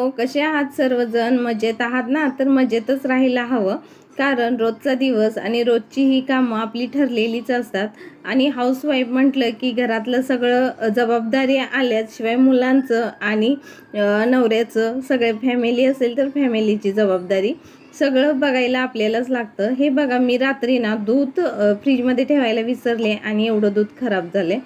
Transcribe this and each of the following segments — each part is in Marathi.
हॅलो कसे आहात सर्वजण? मजेत आहात ना? तर मजेतच राहायला हवं. कारण रोजचा दिवस आणि रोजची ही कामं आपली ठरलेलीच असतात. आणि हाऊसवाईफ म्हटलं की घरातलं सगळं जबाबदारी आल्याशिवाय मुलांचं आणि नवऱ्याचं सगळे फॅमिली असेल तर फॅमिलीची जबाबदारी सगळं बघायला आपल्यालाच लागतं. हे बघा मी रात्री ना दूध फ्रीजमध्ये ठेवायला विसरले आणि एवढं दूध खराब झालं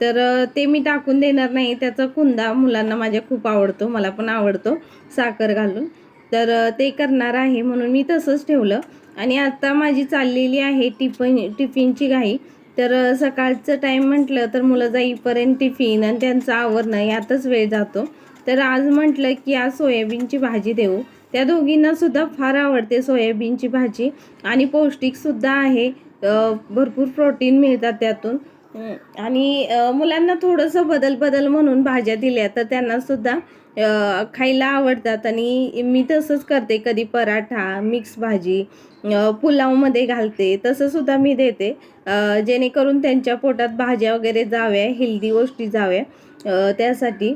तर ते मी टाकून देणार नाही. त्याचा कुंदा मुलांना माझ्या खूप आवडतो मला पण आवडतो साखर घालून. तर ते करणार आहे म्हणून मी तसंच ठेवलं. आणि आता माझी चाललेली आहे टिफिन टिफिनची घाई. तर सकाळचं टाईम म्हटलं तर मुलं जाईपर्यंत टिफिन आणि त्यांचं आवरणं यातच वेळ जातो. तर आज म्हटलं की आज सोयाबीनची भाजी देऊ. त्या दोघींना सुद्धा फार आवडते सोयाबीनची भाजी. आणि पौष्टिकसुद्धा आहे. भरपूर प्रोटीन मिळतात त्यातून. आणि मुलांना थोडंसं बदल बदल म्हणून भाज्या दिल्या तर त्यांना सुद्धा खायला आवडतात. आणि मी तसंच करते. कधी पराठा मिक्स भाजी पुलावमध्ये घालते. तसं सुद्धा मी देते. जेणेकरून त्यांच्या पोटात भाज्या वगैरे जाव्या हेल्दी गोष्टी जाव्या त्यासाठी.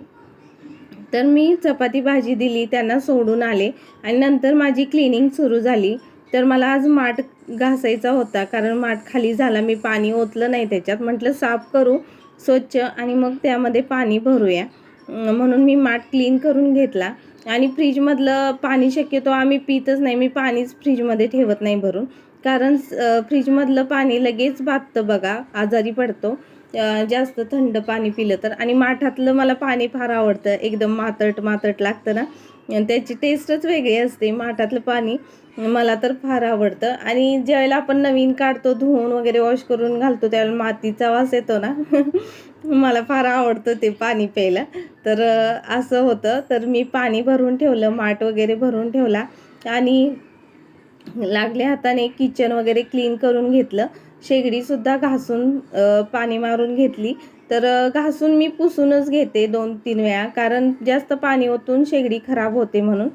तर मी चपाती भाजी दिली त्यांना सोडून आले. आणि नंतर माझी क्लिनिंग सुरू झाली. तर मला आज माठ घासायचा होता कारण माठ खाली झाला मी पाणी ओतलं नाही त्याच्यात. म्हटलं साफ करू स्वच्छ आणि मग त्यामध्ये पाणी भरूया. म्हणून मी माठ क्लीन करून घेतला. आणि फ्रीजमधलं पाणी शक्यतो आम्ही पितच नाही मी पाणीच फ्रीजमध्ये ठेवत नाही भरून. कारण फ्रीजमधलं पाणी लगेच बाधतं बघा आजारी पडतो. जास्त थंड पाणी पिलं तर. आणि माठातलं मला पाणी फार आवडतं एकदम मातट मातट लागतं ना. त्याची टेस्टच वेगळी असते माठातलं पाणी. मला तर फार आवडतं. आणि ज्यावेळेला आपण नवीन काढतो धुवून वगैरे वॉश करून घालतो त्यावेळेला मातीचा वास येतो ना. मला फार आवडतं ते पाणी प्यायला. तर असं होतं. तर मी पाणी भरून ठेवलं माठ वगैरे भरून ठेवला. आणि लागल्या हाताने किचन वगैरे क्लीन करून घेतलं. शेगडीसुद्धा घासून पाणी मारून घेतली. तर घासून मी पुसूनच घेते दोन तीन वेळा कारण जास्त पाणी ओतून शेगडी खराब होते म्हणून.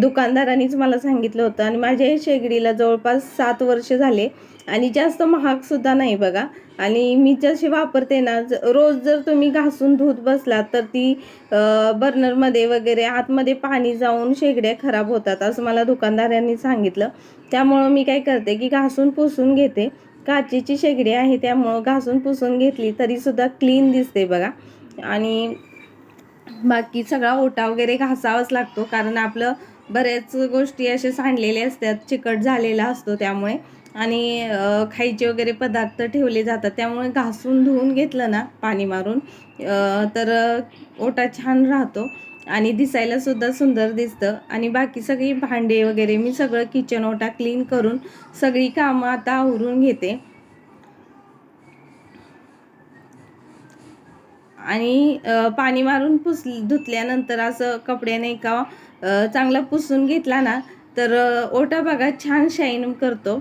दुकानदारांनीच मला सांगितलं होतं आणि माझ्या शेगडीला जवळपास सात वर्ष झाले आणि जास्त महागसुद्धा नाही बघा. आणि मी जशी वापरते ना रोज जर तुम्ही घासून धूत बसलात तर ती बर्नरमध्ये वगैरे आतमध्ये पाणी जाऊन शेगड्या खराब होतात असं मला दुकानदारांनी सांगितलं. त्यामुळं मी काय करते की घासून पुसून घेते. काचेची शेगडी आहे त्यामुळं घासून पुसून घेतली तरीसुद्धा क्लीन दिसते बघा. आणि बाकी सगळा ओटा वगैरे घासावाच लागतो कारण आपलं बऱ्याच गोष्टी असे सांडलेले असतात चिकट झालेला असतो त्यामुळे. आणि खायचे वगैरे पदार्थ ठेवले जातात त्यामुळे घासून धुवून घेतलं ना पाणी मारून तर ओटा छान राहतो. आणि दिसायला सुद्धा सुंदर दिसतं. आणि बाकी सगळी भांडे वगैरे मी सगळं किचन ओटा क्लीन करून सगळी कामं आता आवरून घेते. आणि पाणी मारून पुस धुतल्यानंतर असं कपड्याने का चांगला पुसून घेतला ना तर ओटा बघा छान शाईन करतो.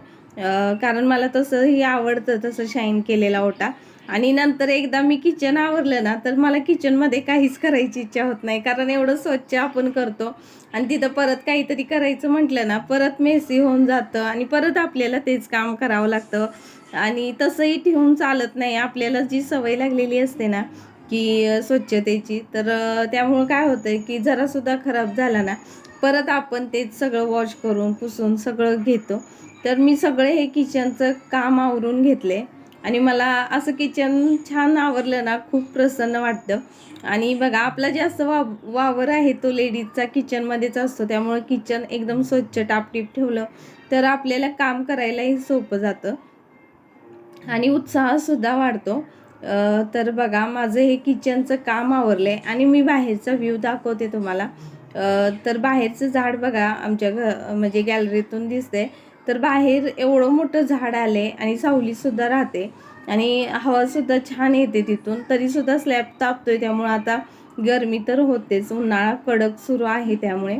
कारण मला तसंही आवडतं तसं शाईन केलेला ओटा. आणि नंतर एकदा मी किचन आवरलं ना तर मला किचनमध्ये काहीच करायची इच्छा होत नाही. कारण एवढं स्वच्छ आपण करतो. आणि तिथं परत काहीतरी करायचं म्हटलं ना परत मेसी होऊन जातं आणि परत आपल्याला तेच काम करावं लागतं. आणि तसंही ठेवून चालत नाही. आपल्याला जी सवय लागलेली असते ना की स्वच्छतेची तर त्यामुळं काय होतं की जरासुद्धा खराब झाला ना परत आपण तेच सगळं वॉश करून पुसून सगळं घेतो. तर मी सगळे हे किचनचं काम आवरून घेतले आणि मला असं किचन छान आवरलं ना खूप प्रसन्न वाटतं. आणि बघा आपला जास्त वा वावर आहे तो लेडीजचा किचनमध्येच असतो. त्यामुळं किचन एकदम स्वच्छ टापटीप ठेवलं तर आपल्याला काम करायलाही सोपं जातं. आणि उत्साहसुद्धा वाढतो. तर बघा माझं हे किचनचं काम आवरलं आहे आणि मी बाहेरचा व्ह्यू दाखवते तुम्हाला. तर बाहेरचं झाड बघा आमच्या घ म्हणजे गॅलरीतून दिसते तर बाहेर एवढं मोठं झाड आलं आहे आणि सावलीसुद्धा राहते. आणि हवासुद्धा छान येते तिथून. तरीसुद्धा स्लॅब तापतो आहे त्यामुळं आता गरमी तर होतेच. उन्हाळा कडक सुरू आहे त्यामुळे.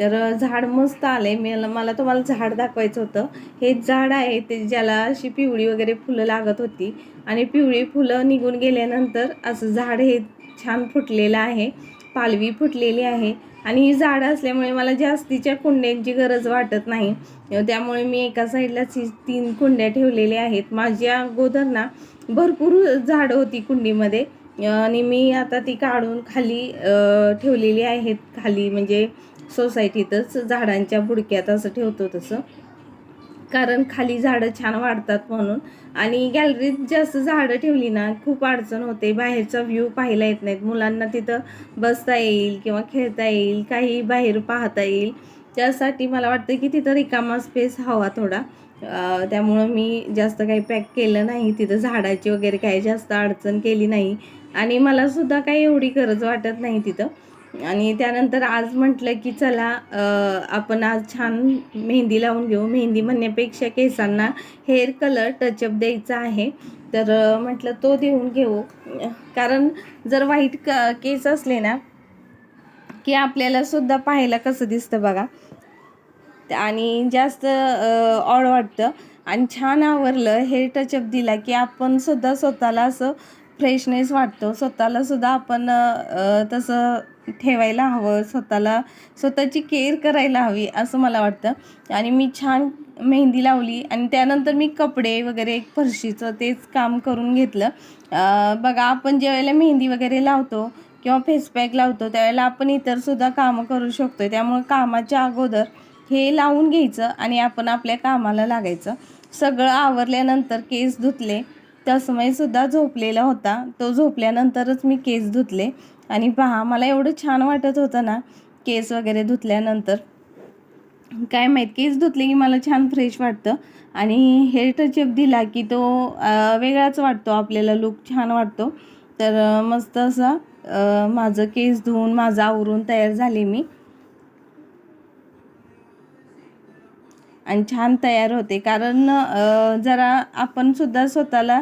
तर झाड मस्त आले मला मला तुम्हाला झाड दाखवायचं होतं. हे झाड आहे ते ज्याला अशी पिवळी वगैरे फुलं लागत होती. आणि पिवळी फुलं निघून गेल्यानंतर असं झाड हे छान फुटलेलं आहे. पालवी फुटलेली आहे आणि ही झाडं असल्यामुळे मला जास्तीच्या कुंड्यांची गरज वाटत नाही. त्यामुळे मी एका साईडलाच ही तीन कुंड्या ठेवलेल्या आहेत. माझ्या अगोदर ना भरपूर झाडं होती कुंडीमध्ये. आणि मी आता ती काढून खाली ठेवलेली आहेत. खाली म्हणजे सोसायटीतच झाडांच्या बुडक्यात असं ठेवतो तसं. कारण खाली झाडं छान वाढतात म्हणून. आणि गॅलरीत जास्त झाडं ठेवली ना खूप अडचण होते. बाहेरचा व्ह्यू पाहायला येत नाहीत. मुलांना तिथं बसता येईल किंवा खेळता येईल काही बाहेर पाहता येईल. त्यासाठी मला वाटतं की तिथं रिकामा स्पेस हवा थोडा. त्यामुळं मी जास्त काही पॅक केलं नाही. तिथं झाडाची वगैरे काही जास्त अडचण केली नाही. आणि मला सुद्धा काही एवढी गरज वाटत नाही तिथं. आणि त्यानंतर आज म्हटलं की चला आपण आज छान मेहंदी लावून घेऊ. मेहंदी म्हणण्यापेक्षा केसांना हेअर कलर टचअप द्यायचा आहे. तर म्हटलं तो देऊन घेऊ. कारण जर व्हाईट क केस असले ना की आपल्याला सुद्धा पाहायला कसं दिसतं बघा. आणि जास्त ऑड वाटतं. आणि छान आवरलं हेअर टचअप दिला की आपण सुद्धा स्वतःला असं फ्रेशनेस वाटतो. स्वतःला सुद्धा आपण तसं ठेवायला हवं स्वतःला स्वतःची केअर करायला हवी असं मला वाटतं. आणि मी छान मेहंदी लावली आणि त्यानंतर मी कपडे वगैरे एक फरशीचं तेच काम करून घेतलं. बघा आपण ज्यावेळेला मेहंदी वगैरे लावतो किंवा फेसपॅक लावतो त्यावेळेला आपण इतरसुद्धा कामं करू शकतो त्यामुळे कामाच्या अगोदर हे लावून घ्यायचं आणि आपण आपल्या कामाला लागायचं. सगळं आवरल्यानंतर केस धुतले. तसमयसुद्धा झोपलेला होता. तो झोपल्यानंतरच मी केस धुतले. आणि पहा मला एवढं छान वाटत होतं ना केस वगैरे धुतल्यानंतर. काय माहीत केस धुतले की मला छान फ्रेश वाटतं. आणि हेअर टचअप दिला की तो वेगळाच वाटतो आपल्याला लुक छान वाटतो. तर मस्त असं माझं केस धुवून माझं आवरून तयार झाले मी. आणि छान तयार होते. कारण जरा आपण सुद्धा स्वतःला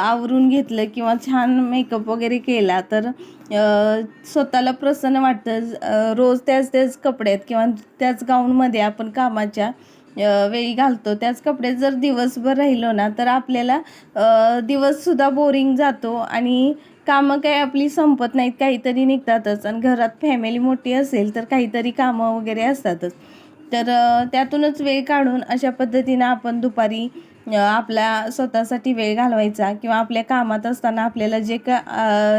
आवरून घेतलं किंवा छान मेकअप वगैरे केला तर स्वतःला प्रसन्न वाटतं. रोज त्याच त्याच कपड्यात किंवा त्याच गाऊनमध्ये आपण कामाच्या वेळी घालतो. त्याच कपडे जर दिवसभर राहिलो ना तर आपल्याला दिवससुद्धा बोरिंग जातो आणि कामं काही आपली संपत नाहीत. काहीतरी निघतातच आणि घरात फॅमिली मोठी असेल तर काहीतरी कामं वगैरे असतातच. तर त्यातूनच वेळ काढून अशा पद्धतीनं आपण दुपारी आपला आपल्या स्वतःसाठी वेळ घालवायचा किंवा आपल्या कामात असताना आपल्याला जे का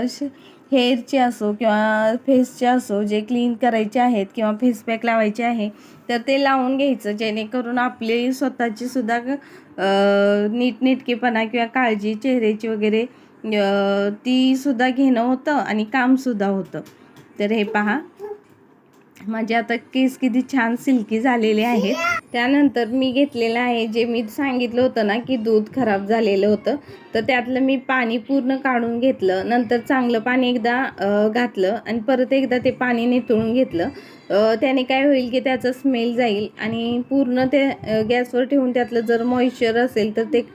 श- हेअरचे असो किंवा फेसचे असो जे क्लीन करायचे आहेत किंवा फेस पॅक लावायचे आहे तर ते लावून घ्यायचं. जेणेकरून आपली स्वतःची सुद्धा नीटनेटकेपणा किंवा काळजी चेहऱ्याची वगैरे ती सुद्धा घेणं होतं आणि कामसुद्धा होतं. तर हे पहा. माझे आता केस किती छान सिल्की झालेले आहेत. त्यानंतर मी घेतलेलं आहे जे मी सांगितलं होतं ना की दूध खराब झालेलं होतं तर त्यातलं मी पाणी पूर्ण काढून घेतलं. नंतर चांगलं पाणी एकदा घातलं आणि परत एकदा ते पाणी निथळून घेतलं. त्याने काय होईल की त्याचा स्मेल जाईल आणि पूर्ण ते गॅसवर ठेवून त्यातलं जर मॉइश्चर असेल तर ते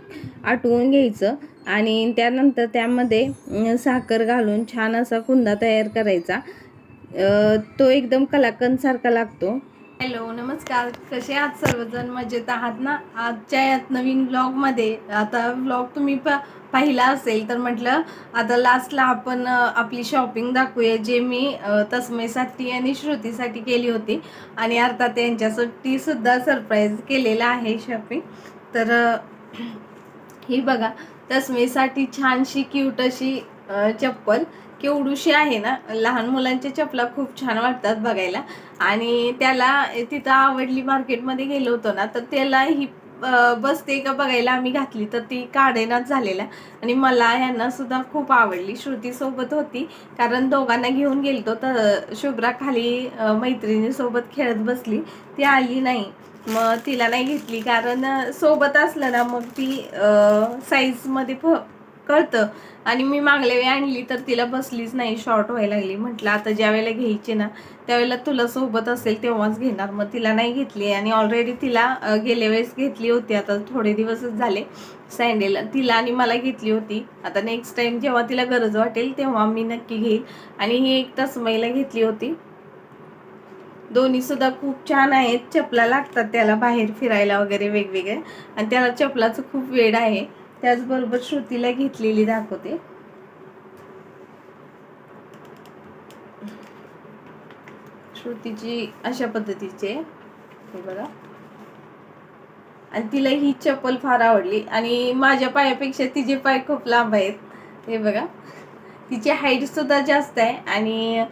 आटवून घ्यायचं आणि त्यानंतर त्यामध्ये साखर घालून छान असा कुंदा तयार करायचा. तो एकदम कलाकंदसारखा लागतो. हॅलो नमस्कार. कसे आहात सर्वजण? मजेत आहात ना? आजच्या यात नवीन ब्लॉगमध्ये आता ब्लॉग तुम्ही प पाहिला असेल तर म्हटलं आता लास्टला आपण आपली शॉपिंग दाखवूया जे मी तस्मेसाठी आणि श्रुतीसाठी केली होती. आणि अर्थात यांच्यासाठी सुद्धा सरप्राईज केलेलं आहे शॉपिंग तर ही बघा तस्मेसाठी छानशी क्यूट अशी चप्पल केवढूशी आहे ना लहान मुलांच्या चपला खूप छान वाटतात बघायला. आणि त्याला तिथं आवडली मार्केटमध्ये गेलो होतो ना तर त्याला ही बसते का बघायला आम्ही घातली तर ती काढेनाच झालेला. आणि मला यांना सुद्धा खूप आवडली श्रुतीसोबत होती. कारण दोघांना घेऊन गेलतो तर शुभ्रा खाली मैत्रिणीसोबत खेळत बसली. ती आली नाही. मग तिला नाही घेतली कारण सोबत असलं ना मग ती साईजमध्ये फ कळतं. आणि मी मागल्या वेळी आणली तर तिला बसलीच नाही शॉर्ट व्हायला लागली. म्हटलं आता ज्या वेळेला घ्यायची ना त्यावेळेला तुला सोबत असेल तेव्हाच घेणार. मग तिला नाही घेतली. आणि ऑलरेडी तिला गेल्या वेळेस घेतली होती. आता थोडे दिवसच झाले सँडेल तिला आणि मला घेतली होती. आता नेक्स्ट टाईम जेव्हा तिला गरज वाटेल तेव्हा मी नक्की घेईल. आणि ही एक तसमईला घेतली होती. दोन्ही सुद्धा खूप छान आहेत. चपला लागतात त्याला बाहेर फिरायला वगैरे वेगवेगळे आणि त्याला चपलाचं खूप वेड आहे. त्याचबरोबर श्रुतीला घेतलेली दाखवते. श्रुतीची अशा पद्धतीचे हे बघा. आणि तिला ही चप्पल फार आवडली. आणि माझ्या पायापेक्षा तिचे पाय खूप लांब आहेत. हे बघा. तिची हाईट सुद्धा जास्त आहे. आणि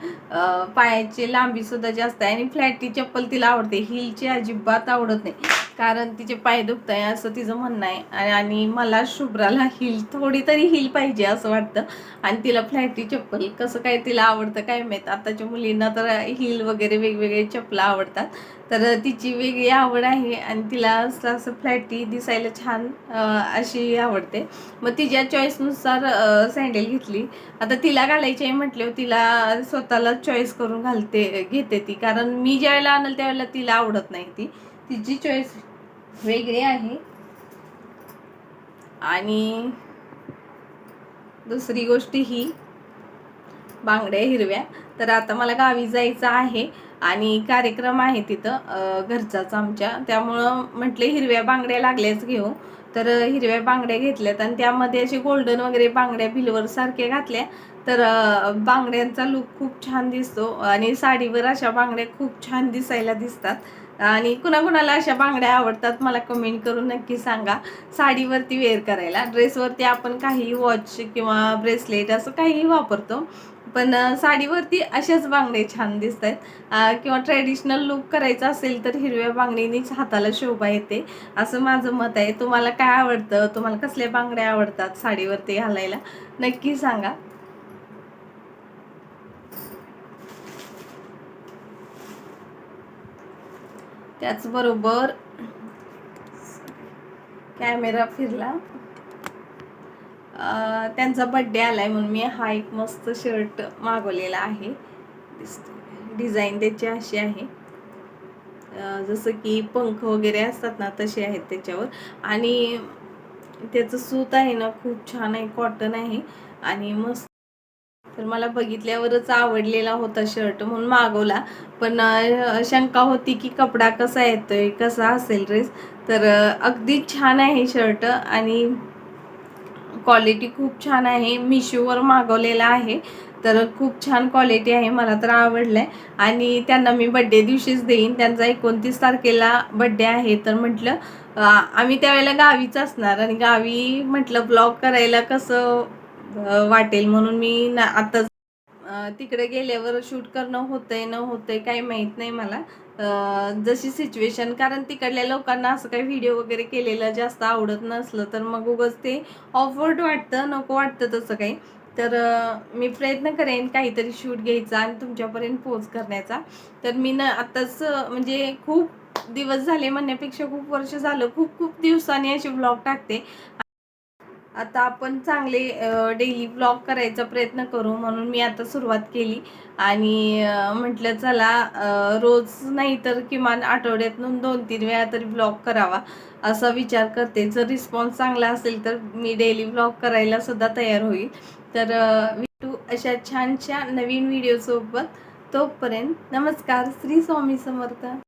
पायाची लांबी सुद्धा जास्त आहे. आणि फ्लॅटची चप्पल तिला आवडते. हिलची अजिबात आवडत नाही. कारण तिचे पाय दुखत आहे असं तिचं म्हणणं आहे. आणि- मला शुभ्राला हिल थोडी तरी हिल पाहिजे असं वाटतं. आणि तिला फ्लॅटी चप्पल कसं काय तिला आवडतं काय माहीत. आताच्या मुलींना तर हिल वगैरे वेगवेगळे चप्पल आवडतात. तर तिची वेगळी आवड आहे आणि तिला असं असं फ्लॅटी दिसायला छान अशी आवडते. मग तिच्या चॉईसनुसार सँडल घेतली. आता तिला घालायची आहे म्हटल्यावर तिला स्वतःला चॉईस करून घालते घेते ती. कारण मी ज्यावेळेला आणल त्यावेळेला तिला आवडत नाही ती. तिची चॉईस वेगळे आहे. आणि दुसरी गोष्ट ही बांगड्या हिरव्या. तर आता मला गावी जायचं आहे आणि कार्यक्रम आहे तिथं घरचाच आमच्या. त्यामुळं म्हटले हिरव्या बांगड्या लागल्याच घेऊ. तर हिरव्या बांगड्या घेतल्यात आणि त्यामध्ये असे गोल्डन वगैरे बांगड्या बिलवर सारख्या घातल्या. तर बांगड्यांचा लुक खूप छान दिसतो आणि साडीवर अशा बांगड्या खूप छान दिसायला दिसतात. आणि कुणाकुणाला अशा बांगड्या आवडतात मला कमेंट करून नक्की सांगा. साडीवरती वेअर करायला. ड्रेसवरती आपण काही वॉच किंवा ब्रेसलेट असं काहीही वापरतो. पण साडीवरती अशाच बांगडे छान दिसत आहेत किंवा ट्रॅडिशनल लुक करायचा असेल तर हिरव्या बांगडीनीच हाताला शोभा येते. असं माझं मत आहे. तुम्हाला काय आवडतं? तुम्हाला कसल्या बांगड्या आवडतात साडीवरती घालायला? नक्की सांगा. त्याचबरोबर कॅमेरा फिरला. त्यांचा बड्डे आलाय म्हणून मी हा एक मस्त शर्ट मागवलेला आहे. डिझाईन त्याची अशी आहे. जसं की पंख वगैरे असतात ना तसे आहेत त्याच्यावर. आणि त्याचं सूत आहे ना खूप छान आहे कॉटन आहे. आणि मस्त तर मला बघितल्यावरच आवडलेला होता शर्ट म्हणून मागवला. पण शंका होती की कपडा कसा येतोय कसा असेल ड्रेस तर अगदी छान आहे शर्ट आणि क्वालिटी खूप छान आहे. मिशोवर मागवलेला आहे. तर खूप छान क्वालिटी आहे. मला तर आवडलं आहे आणि त्यांना मी बड्डे दिवशीच देईन. त्यांचा एकोणतीस तारखेला बड्डे आहे. तर म्हटलं आम्ही त्यावेळेला गावीच असणार आणि गावी म्हटलं ब्लॉग करायला कसं वाटेल म्हणून मी ना आताच तिकडे गेल्यावर शूट करणं होतंय न होतंय काही माहीत नाही मला. जशी सिच्युएशन कारण तिकडल्या लोकांना असं काही व्हिडिओ वगैरे केलेलं जास्त आवडत नसलं तर मग उगच ते ऑफवर्ड वाटतं नको वाटतं तसं काही. तर मी प्रयत्न करेन काहीतरी शूट घ्यायचा आणि तुमच्यापर्यंत पोच करण्याचा. तर मी न आत्ताच म्हणजे खूप दिवस झाले म्हणण्यापेक्षा खूप वर्ष झालं खूप खूप दिवसांनी असे ब्लॉग टाकते. आता आपण चांगले डेली ब्लॉग करायचा प्रयत्न करू म्हणून मी आता सुरुवात केली. आणि म्हटलं चला रोज नाही तर किमान आठवड्यातून दोन तीन वेळा तरी ब्लॉग करावा असा विचार करते. जर रिस्पॉन्स चांगला असेल तर मी डेली ब्लॉग करायला सुद्धा तयार होईल. तर अं, भेटू अशा छानशा नवीन व्हिडिओसोबत तोपर्यंत नमस्कार. श्री स्वामी समर्थ.